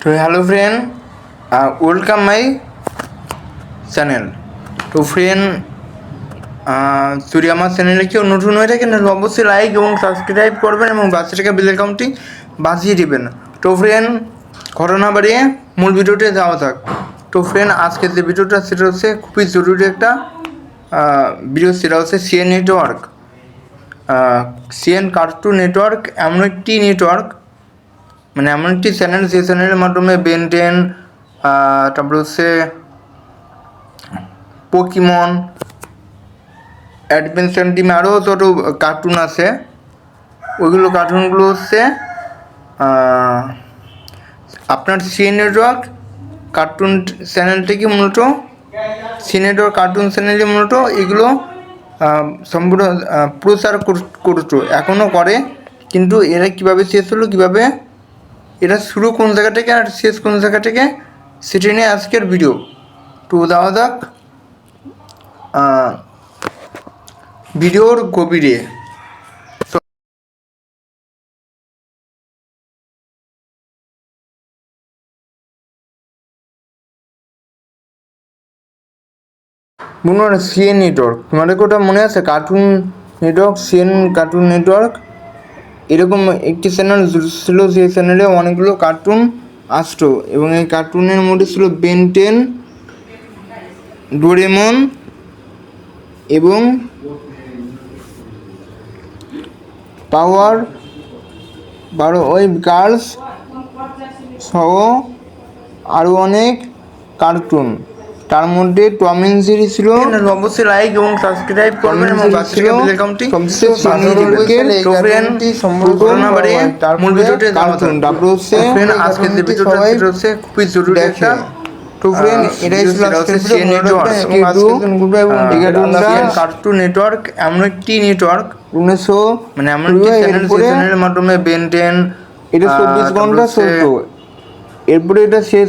তো hello friend welcome my channel তো friend যদি আমার চ্যানেলে কেউ নতুন হয়ে থাকেন তাহলে অবশ্যই লাইক এবং সাবস্ক্রাইব করবেন এবং বাচ্চাটাকে বেল অ্যাকাউন্টটি বাজিয়ে দিবেন। তো ফ্রেন্ড ঘটনা বাড়িয়ে মূল ভিডিওতে যাওয়া থাক তো ফ্রেন্ড আজকে যে ভিডিওটা, সেটা হচ্ছে খুবই জরুরি একটা ভিডিও সেটা হচ্ছে CN network CN cartoon network এমন একটি নেটওয়ার্ক মানে এমন একটি চ্যানেল যে চ্যানেলের মাধ্যমে বেন টেন তারপরে হচ্ছে পোকিমন অ্যাডভেঞ্চার টিম আরও যত কার্টুন আছে, ওইগুলো কার্টুনগুলো হচ্ছে আপনার সি নেটওয়ার্ক কার্টুন চ্যানেল থেকে মূলত সি নেটওয়ার্ক কার্টুন চ্যানেলে মূলত এগুলো সম্পূর্ণ প্রচার কর- করতো এখনও করে, কিন্তু এরা কীভাবে শেষ হলো, কীভাবে এটা শুরু কোন জায়গা থেকে আর শেষ কোন জায়গা থেকে? সেটা নিয়ে আজকের ভিডিও টু দেওয়া যাক। ভিডিওর গভীরে। মনে হয় সিএন নেটওয়ার্ক তোমাদের ওটা মনে আছে? Cartoon network CN cartoon network এরকম একটি চ্যানেল ছিল যে চ্যানেলে অনেকগুলো কার্টুন আসতো এবং এই কার্টুনের মধ্যে ছিল বেন টেন ডোরেমন এবং পাওয়ার বারো, ওই গার্লস সহ আরও অনেক কার্টুন তার মধ্যে টম এন্ড জেরি ছিল অবশ্যই লাইক এবং সাবস্ক্রাইব করবেন এবং বাচ্চাকে বেল অ্যাকাউন্টটি মূল ভিডিওতে কার্টুন ডাব্লিউ হচ্ছে আজকে যে ভিডিওটা সেটা হচ্ছে খুবই জরুরি একটা তো ফ্রেন্ড এটাই ছিল আজকের কার্টুন নেটওয়ার্ক এমন একটি নেটওয়ার্ক উনিশশো মানে এমন একটি চ্যানেলের মাধ্যমে বেন টেন এটা চব্বিশ ঘণ্টা চলতো এরপরে এটা শেষ।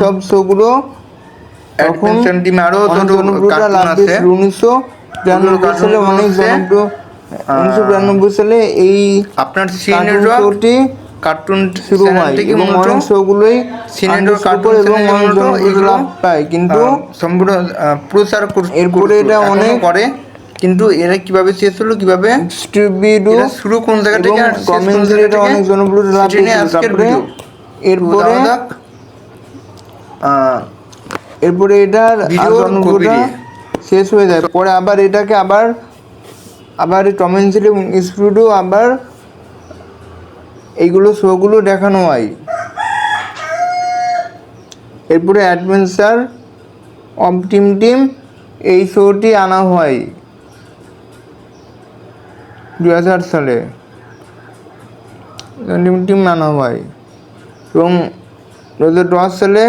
সব শোগুলো অ্যাডভেঞ্চার টিম কার্টুন আছে। উনিশশো বিরানব্বই সালে অনেক জনপ্রিয়। উনিশশো বিরানব্বই সালে এই আপনার সি কার্টুন শুরু হয় এবং অনেক শোগুলোই আন্তর্জাতিক কার্টুন এবং অনেক লাভ পায় কিন্তু সম্পূর্ণ প্রচার এরপরে এটা অনেক- করে। কিন্তু এরা কীভাবে শেষ হলো কীভাবে? শুরু কোন জায়গা থেকে আর কোন এটা অনেক জনপ্রিয়তা লাভ পেয়েছিল তারপরে এরপরে আহ, এরপরে এটার ভিডিওর শেষ হয়ে যায়। পরে আবার এটাকে আবার আবার টম এন্ড এবং স্পিডও আবার এইগুলো শোগুলো দেখানো হয়। এরপরে অ্যাডভেঞ্চার অফ টিম টিম এই শোটি আনা হয় দু হাজার সালে। টিম টিম আনা হয়। এবং দু হাজার দশ সালে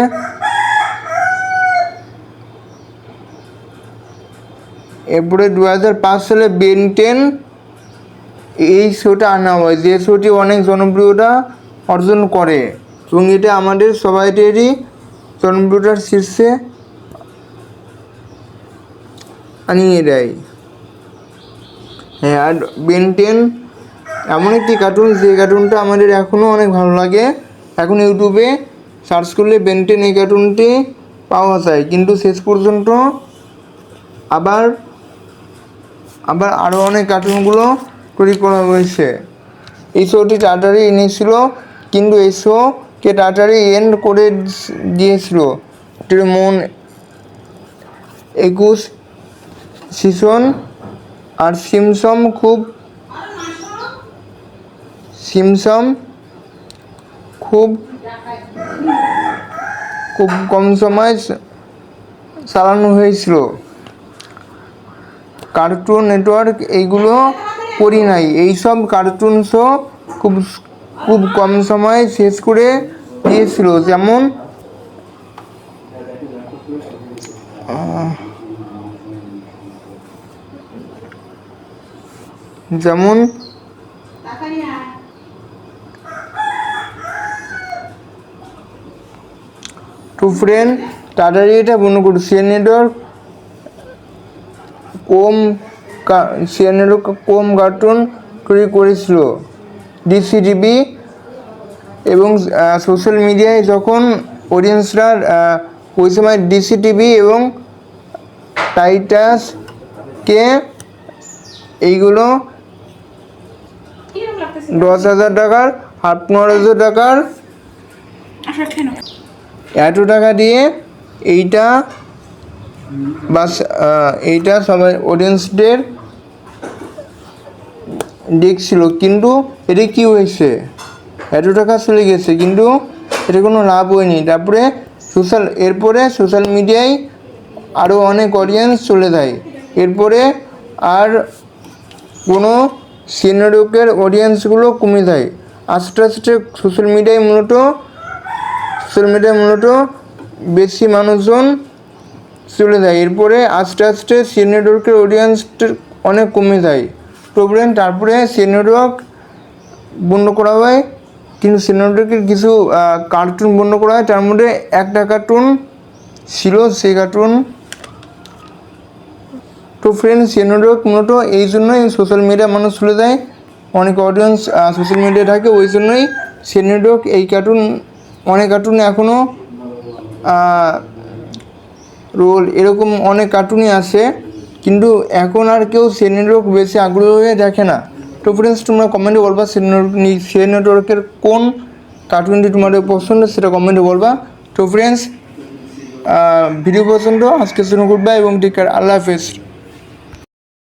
এরপরে দু হাজার পাঁচ সালে বেন টেন এই শোটা আনা হয়। যে শোটি অনেক জনপ্রিয়তা অর্জন করে। এবং এটা আমাদের সবাইটেরই জনপ্রিয়তার শীর্ষে আনিয়ে দেয়। হ্যাঁ আর বেন টেন এমন একটি কার্টুন যে কার্টুনটা আমাদের এখনও অনেক ভালো লাগে। এখন ইউটিউবে সার্চ করলে বেন টেন এই কার্টুনটি পাওয়া যায়। কিন্তু শেষ পর্যন্ত আবার আবার আরও অনেক কার্টুনগুলো তৈরি করা হয়েছে। এই শোটি তাড়াতাড়ি এনেছিল, কিন্তু এই শোকে তাড়াতাড়ি এন্ড করে দিয়েছিল। মন একুশ সিজন আর সিমসম খুব সিমসম খুব খুব কম সময় চালানো হয়েছিল। কার্টুন নেটওয়ার্ক এইগুলো করি নাই। এইসব কার্টুন শো খুব খুব কম সময়ে শেষ করে দিয়েছিল। যেমন যেমন টু ফ্রেন্ড তাড়াতাড়ি এটা বন্ধ করুন সে নেটওয়ার্ক কম সিএনএরও কোম কার্টুন তৈরি করেছিল ডিসিডিবি এবং সোশ্যাল মিডিয়ায় যখন অডিয়েন্সরা ওই সময় ডিসি টিভি এবং টাইটাসকে এইগুলো দশ হাজার টাকার আট পনেরো হাজার টাকার নাও। এত টাকা দিয়ে এইটা বাস এইটা সবাই অডিয়েন্সদের দেখছিল কিন্তু এটা কি হয়েছে? এত টাকা চলে গেছে, কিন্তু এটা কোনো লাভ হয়নি। তারপরে সোশ্যাল এরপরে সোশ্যাল মিডিয়ায় আরও অনেক অডিয়েন্স চলে যায়। এরপরে আর কোনো সিনেরোকের অডিয়েন্সগুলো কমে যায়। আস্তে আস্তে সোশ্যাল মিডিয়ায় মূলত সোশ্যাল মিডিয়ায় মূলত বেশি মানুষজন চলে যায়। এরপরে আস্তে আস্তে সি নেটওয়ার্কের অডিয়েন্স অনেক কমে যায়। প্রবলেম তারপরে সি নেটওয়ার্ক বন্ধ করা হয়। কিন্তু সি নেটওয়ার্কের কিছু কার্টুন বন্ধ করা হয়। তার মধ্যে একটা কার্টুন ছিল, সেই কার্টুন তো ফ্রেন্ডস সি নেটওয়ার্ক মূলত এই জন্যই সোশ্যাল মিডিয়া মানুষ চলে যায়। অনেক অডিয়েন্স সোশ্যাল মিডিয়া থাকে, ওই জন্যই সি নেটওয়ার্ক এই কার্টুন অনেক কার্টুন এখনও রোল, এরকম অনেক কার্টুনই আছে কিন্তু এখন আর কেউ সে নেটওয়ার্ক বেশি আগ্রহ হয়ে দেখে না। তো ফ্রেন্ডস তোমরা কমেন্টে বলবা সে নেটওয়ার্ক সে নেটওয়ার্কের কোন কার্টুনটি তোমাদের পছন্দ, সেটা কমেন্টে বলবা। তো ফ্রেন্ডস ভিডিও পছন্দ আজকে শুরু করবা এবং টিকার আল্লাহ হাফেজ।